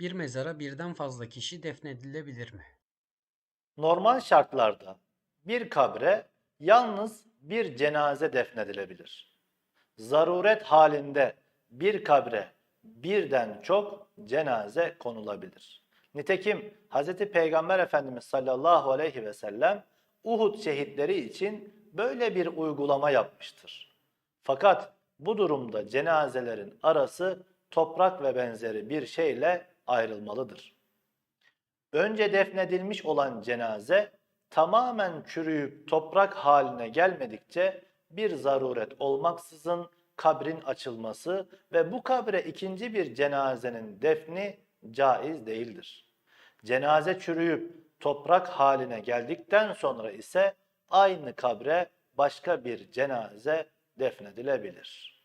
Bir mezara birden fazla kişi defnedilebilir mi? Normal şartlarda bir kabre yalnız bir cenaze defnedilebilir. Zaruret halinde bir kabre birden çok cenaze konulabilir. Nitekim Hz. Peygamber Efendimiz sallallahu aleyhi ve sellem Uhud şehitleri için böyle bir uygulama yapmıştır. Fakat bu durumda cenazelerin arası toprak ve benzeri bir şeyle ayrılmalıdır. Önce defnedilmiş olan cenaze tamamen çürüyüp toprak haline gelmedikçe bir zaruret olmaksızın kabrin açılması ve bu kabre ikinci bir cenazenin defni caiz değildir. Cenaze çürüyüp toprak haline geldikten sonra ise aynı kabre başka bir cenaze defnedilebilir.